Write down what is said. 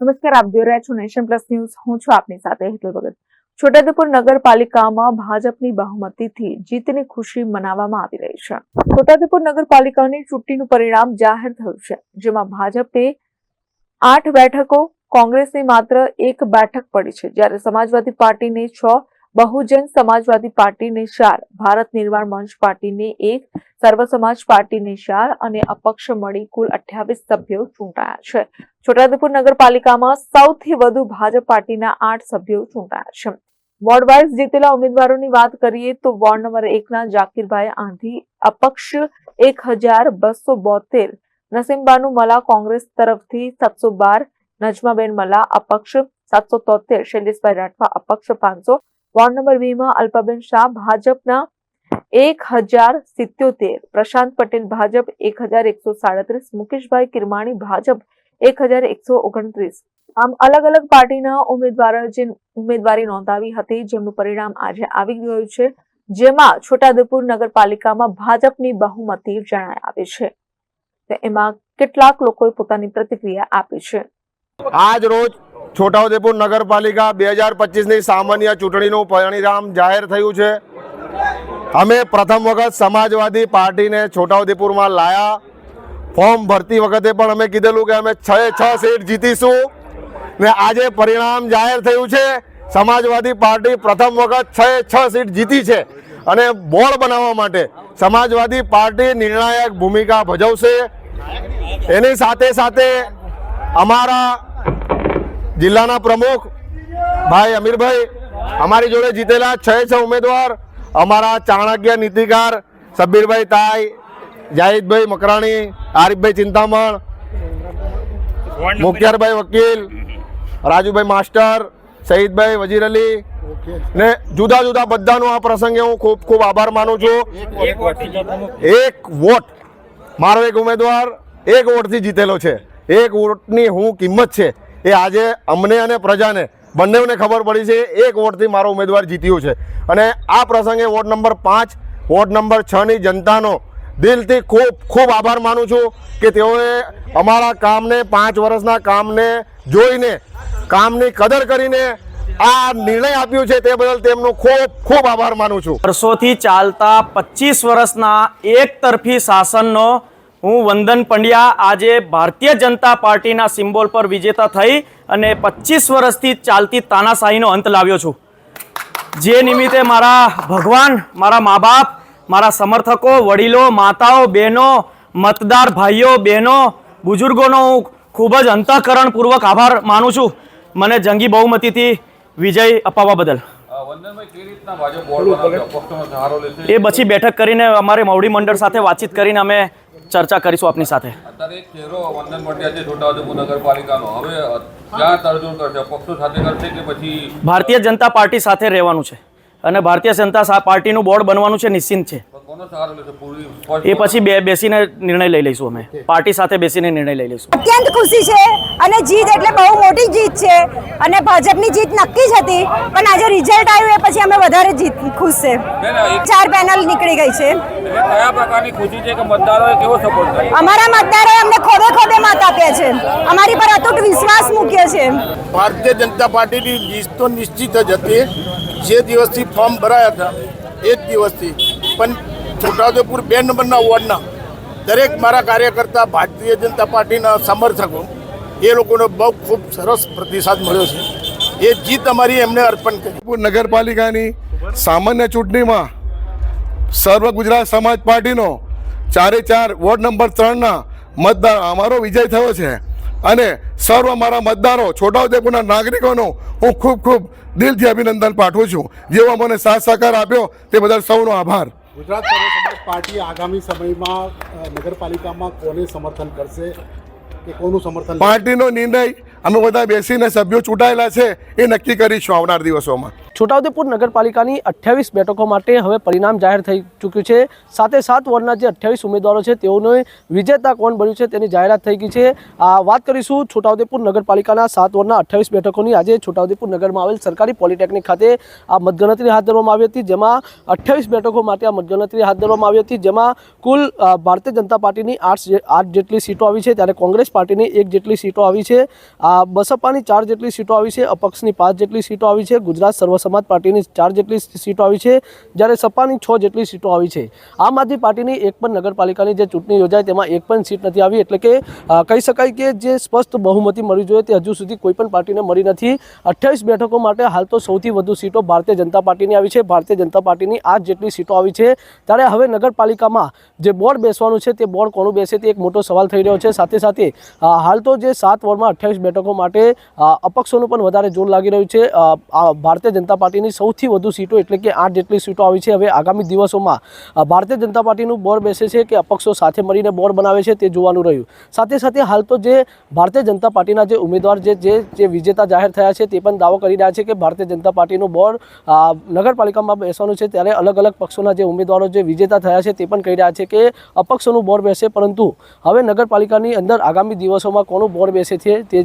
નમસ્કાર, આપ જોઈ રહ્યા છો નેશન પ્લસ ન્યૂઝ. હું છું આપની સાથે હેતલ ભગત. છોટાઉદેપુર નગરપાલિકામાં ભાજપની બહુમતીથી જીતની ખુશી મનાવવામાં આવી રહી છે. છોટાઉદેપુર નગરપાલિકાની ચૂંટણીનું પરિણામ જાહેર થયું છે, જેમાં ભાજપે આઠ બેઠકો, કોંગ્રેસની માત્ર એક બેઠક પડી છે. જ્યારે સમાજવાદી પાર્ટીને છ બહુજન સમાજવાદી પાર્ટીને ચાર, ભારત નિર્માણ મંચ પાર્ટીને એક, સર્વ સમાજ પાર્ટીને ચાર અને અપક્ષ મળી કુલ અઠ્યાવીસ સભ્યો ચૂંટાયા છે. છોટાઉદેપુર નગરપાલિકામાં સૌથી વધુ ભાજપ પાર્ટીના આઠ સભ્યો ચૂંટાયા છે. વોર્ડ વાઇઝ જીતેલા ઉમેદવારોની વાત કરીએ તો વોર્ડ નંબર એકના જાકીરભાઈ આંધી, અપક્ષ એક હજાર બસો બોતેર, નસીમબાનુ મલા કોંગ્રેસ તરફથી સાતસો બાર, નજમાબેન મલા અપક્ષ સાતસો તોતેર, શૈલેષભાઈ રાઠવા અપક્ષ પાંચસો વોર્ડ નંબર વીમાં અલ્પાબેન શાહ ભાજપના એક હજાર સિત્યોતેર, પ્રશાંત પટેલ ભાજપ એક હજાર એકસો સાડત્રીસ, મુકેશભાઈ કિરમાણી ભાજપ એક હજાર એકસો ઓગણત્રીસ. આમ અલગ અલગ પાર્ટીના ઉમેદવારો જે ઉમેદવારી નોંધાવી હતી, જેમનું પરિણામ આજે આવી ગયું છે, જેમાં છોટાઉદેપુર નગરપાલિકામાં ભાજપની બહુમતી જણાય આવી છે. એમાં કેટલાક લોકોએ પોતાની પ્રતિક્રિયા આપી છે. આજ રોજ છોટાઉદેપુર નગરપાલિકા બે હજાર પચીસની સામાન્ય ચૂંટણીનું પરિણામ જાહેર થયું છે. અમે પ્રથમ વખત સમાજવાદી પાર્ટીને છોટાઉદેપુરમાં લાયા. ફોર્મ ભરતી વખતે પણ અમે કીધેલું કે અમે છ છ સીટ જીતીશું. ને આજે પરિણામ જાહેર થયું છે. સમાજવાદી પાર્ટી પ્રથમ વખત છ છ સીટ જીતી છે. અને બોર્ડ બનાવવા માટે સમાજવાદી પાર્ટી નિર્ણાયક ભૂમિકા ભજવશે. એની સાથે સાથે અમારા જિલ્લાના પ્રમુખ ભાઈ અમીરભાઈ, અમારી જોડે જીતેલા છ છ ઉમેદવાર, અમારા ચાણક્ય નીતિકાર સબ્બીરભાઈ તાઈ, જાહિદભાઈ મકરાણી, આરીફભાઈ ચિંતામણ, મુખ્યારભાઈ વકીલ, રાજુભાઈ માસ્ટર શહીદભાઈ વજીર અલી ને જુદા જુદા બધાનો આ પ્રસંગે હું ખૂબ ખૂબ આભાર માનું છું. એક વોટ, મારો એક ઉમેદવાર એક વોટથી જીતેલો છે. એક વોટની હું કિંમત છે. એ આજે અમને અને પ્રજાને બંનેઓને ખબર પડી છે. એક વોટથી મારો ઉમેદવાર જીત્યો છે. અને આ પ્રસંગે વોર્ડ નંબર પાંચ વોર્ડ નંબર છની જનતાનો દિલથી ખૂબ ખૂબ આભાર માનું છું કે તેઓએ અમારા કામને, પાંચ વર્ષના કામને જોઈને, કામની કદર કરીને આ નિર્ણય આપ્યો છે તે બદલ તેમનો ખૂબ ખૂબ આભાર માનું છું. વર્ષોથી ચાલતા પચીસ વર્ષના એક તરફી શાસનનો હું વંદન પંડ્યા આજે ભારતીય જનતા પાર્ટીના સિમ્બોલ પર વિજેતા થઈ અને પચીસ વર્ષથી ચાલતી તાનાશાહીનો અંત લાવ્યો છું. જે નિમિત્તે મારા ભગવાન મારા મા બાપ મારા સમર્થકો વડીલો માતાઓ બહેનો મતદાર ભાઈઓ બહેનો બુઝુર્ગોનો હું ખૂબ જ અંતઃકરણપૂર્વક આભાર માનું છું. મને જંગી બહુમતીથી વિજય અપાવવા બદલ. એ પછી બેઠક કરીને અમારે મવડી મંડળ સાથે વાતચીત કરીને અમે ચર્ચા કરીશું આપની સાથે. અત્યારે ચહેરો વંદન પંડ્યા છે છોટાઉદેપુર નગરપાલિકાનો. હવે ક્યાં તરજોડ કરશે? અપક્ષો સાથે કરશે કે પછી ભારતીય જનતા પાર્ટી સાથે રહેવાનું છે? અને ભારતીય જનતા પાર્ટીનું બોર્ડ બનવાનું છે નિશ્ચિંત છે. એ પછી બે બેસીને નિર્ણય લઈ લઈશું અમે. પાર્ટી સાથે બેસીને નિર્ણય લઈ લઈશું. અત્યંત ખુશી છે અને જીત એટલે બહુ મોટી જીત છે અને ભાજપની જીત નક્કી જ હતી પણ આજે રિઝલ્ટ આવ્યું એ પછી અમે વધારે જીત ખુશ છે. ચાર પેનલ નીકળી ગઈ છે. કયા પ્રકારની ખુશી છે કે મતદારોએ કેવો સપોર્ટ કર્યો? અમારા મતદારોએ અમને ખોબે ખોબે મત આપ્યા છે. અમારી પર અતૂટ વિશ્વાસ મૂક્યો છે. ભારતીય જનતા પાર્ટીની જીત તો નિશ્ચિત જ હતી. જે દિવસથી ફોર્મ ભરાયા હતા એ જ દિવસથી. પણ છોટાઉદેપુર બે નંબરના વોર્ડના દરેક મારા કાર્યકર્તા ભારતીય જનતા પાર્ટીના સમર્થકો, એ લોકોનો બહુ ખૂબ સરસ પ્રતિસાદ મળ્યો છે. એ જીત અમારી એમને અર્પણ કરી. નગરપાલિકાની સામાન્ય ચૂંટણીમાં સર્વ ગુજરાત સમાજ પાર્ટીનો ચારે ચાર વોર્ડ નંબર ત્રણના મતદાર, અમારો વિજય થયો છે. અને સર્વ મારા મતદારો, છોટાઉદેપુરના નાગરિકોનો હું ખૂબ ખૂબ દિલથી અભિનંદન પાઠવું છું. જેવો મને સાથ સહકાર આપ્યો, તે બદલ સૌનો આભાર. ગુજરાત સમાજ પાર્ટી આગામી સમયમાં નગરપાલિકામાં કોને સમર્થન કરશે કે કોનું સમર્થન પાર્ટીનો નિર્ણય અમે બધા બેસીને સભ્યો ચૂંટાયેલા છે, એ નક્કી કરીશું આવનાર દિવસોમાં. છોટાઉદેપુર નગરપાલિકાની અઠ્યાવીસ બેઠકો માટે હવે પરિણામ જાહેર થઈ ચૂક્યું છે. સાથે સાત વોર્ડના જે અઠ્યાવીસ ઉમેદવારો છે, તેઓને વિજેતા કોણ બન્યું છે તેની જાહેરાત થઈ ગઈ છે. આ વાત કરીશું છોટાઉદેપુર નગરપાલિકાના સાત વોર્ડના અઠ્યાવીસ બેઠકોની. આજે છોટાઉદેપુર નગરમાં આવેલ સરકારી પોલિટેકનિક ખાતે આ મતગણતરી હાથ ધરવામાં આવી હતી, જેમાં અઠ્યાવીસ બેઠકો માટે આ મતગણતરી હાથ ધરવામાં આવી હતી, જેમાં કુલ ભારતીય જનતા પાર્ટીની આઠ આઠ જેટલી સીટો આવી છે, ત્યારે કોંગ્રેસ પાર્ટીની એક જેટલી સીટો આવી છે. આ આ બસપાની ચાર જેટલી સીટો આવી છે, અપક્ષની પાંચ જેટલી સીટો આવી છે, ગુજરાત સર્વ સમાજ પાર્ટીની ચાર જેટલી સીટો આવી છે, જ્યારે સપાની છ જેટલી સીટો આવી છે. આમ આદમી પાર્ટીની એક પણ નગરપાલિકાની જે ચૂંટણી યોજાય તેમાં એક પણ સીટ નથી આવી, એટલે કે કહી શકાય કે જે સ્પષ્ટ બહુમતી મળવી જોઈએ તે હજુ સુધી કોઈ પણ પાર્ટીને મળી નથી. અઠ્યાવીસ બેઠકો માટે હાલ તો સૌથી વધુ સીટો ભારતીય જનતા પાર્ટીની આવી છે, ભારતીય જનતા પાર્ટીની આઠ જેટલી સીટો આવી છે. ત્યારે હવે નગરપાલિકામાં જે બોર્ડ બેસવાનું છે તે બોર્ડ કોનું બેસે તે એક મોટો સવાલ થઈ રહ્યો છે. સાથે સાથે હાલ તો જે સાત વોર્ડમાં અઠ્યાવીસ બેઠકો માટે અપક્ષોનું પણ વધારે જોર લાગી રહ્યું છે. ભારતીય જનતા પાર્ટીની સૌથી વધુ સીટો, એટલે કે આઠ જેટલી સીટો આવી છે હવે આગામી દિવસોમાં. ભારતીય જનતા પાર્ટીનું બોર બેસે છે કે અપક્ષો સાથે મળીને બોર બનાવે છે તે જોવાનું રહ્યું. સાથે સાથે હાલ તો જે ભારતીય જનતા પાર્ટીના જે ઉમેદવાર જે જે વિજેતા જાહેર થયા છે તે પણ દાવો કરી રહ્યા છે કે ભારતીય જનતા પાર્ટીનું બોર્ડ નગરપાલિકામાં બેસવાનું છે ત્યારે અલગ અલગ પક્ષોના જે ઉમેદવારો, જે વિજેતા થયા છે તે પણ કહી રહ્યા છે કે અપક્ષોનું બોર બેસે. પરંતુ હવે નગરપાલિકાની અંદર આગામી દિવસોમાં કોનું બોર બેસે છે તે